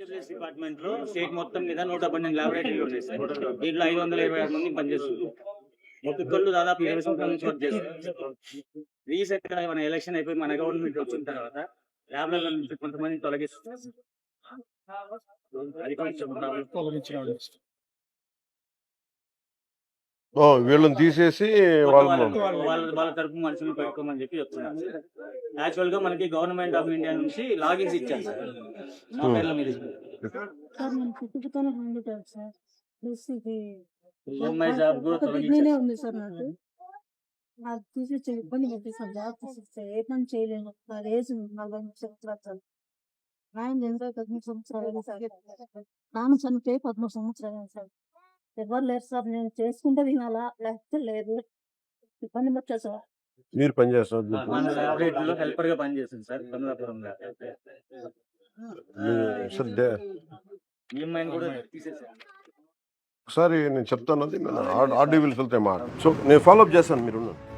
RWS డిపార్ట్మెంట్లో state మొత్తం మీద నూట పన్నెండు ల్యాబొరేటరీలు ఉన్నాయి సార్. దీంట్లో ఐదు వందల ఇరవై ఆరు మంది పనిచేస్తున్నారు. ఒక్కొక్కళ్ళు దాదాపు ఇరవై సంవత్సరాల నుంచి వర్క్ చేస్తారు రీసెంట్గా మన ఎలక్షన్ అయిపోయి మన గవర్నమెంట్ వచ్చిన తర్వాత ల్యాబ్ల నుంచి కొంతమంది తొలగిస్తున్నారు. అది కొంచెం వీళ్ళని తీసేసి వాళ్ళ వాళ్ళని వాళ్ళ వాళ్ళ తరపు మనుషులు పెట్టుకోమని చెప్పి చెప్తున్నారు. యాక్చువల్గా మనకి గవర్నమెంట్ ఆఫ్ ఇండియా నుంచి లాగిన్స్ ఇచ్చారు సార్. మా పేర్ల మీద ఈఎంఐ జాబ్ కూడా డిగ్రీనే ఉంది సార్ నాకు. నాకు తీసేస్తే ఇబ్బంది పడుతుంది సార్ జాబ్ తీసేస్తే ఏ పని చేయలేను. నా ఏజ్ నలభై మూడు సంవత్సరాలు సార్ నాయన ఎంత పదమూడు సంవత్సరాలు సార్. నాన్న చనిపోయి పదమూడు సంవత్సరాలు అయింది సార్. ఎవరు లేరు సార్. నేను చేసుకుంటే తినాలా లేకపోతే లేదు. ఇబ్బంది పట్టా సార్. మీరు పని లాబొరేటరీలో హెల్పర్గా పనిచేస్తుంది సార్. ఒకసారి నేను చెప్తాను. అది ఆర్డీ విల్స్ వెళ్తే మాట సో నేను ఫాలో అప్ చేస్తాను. మీరు.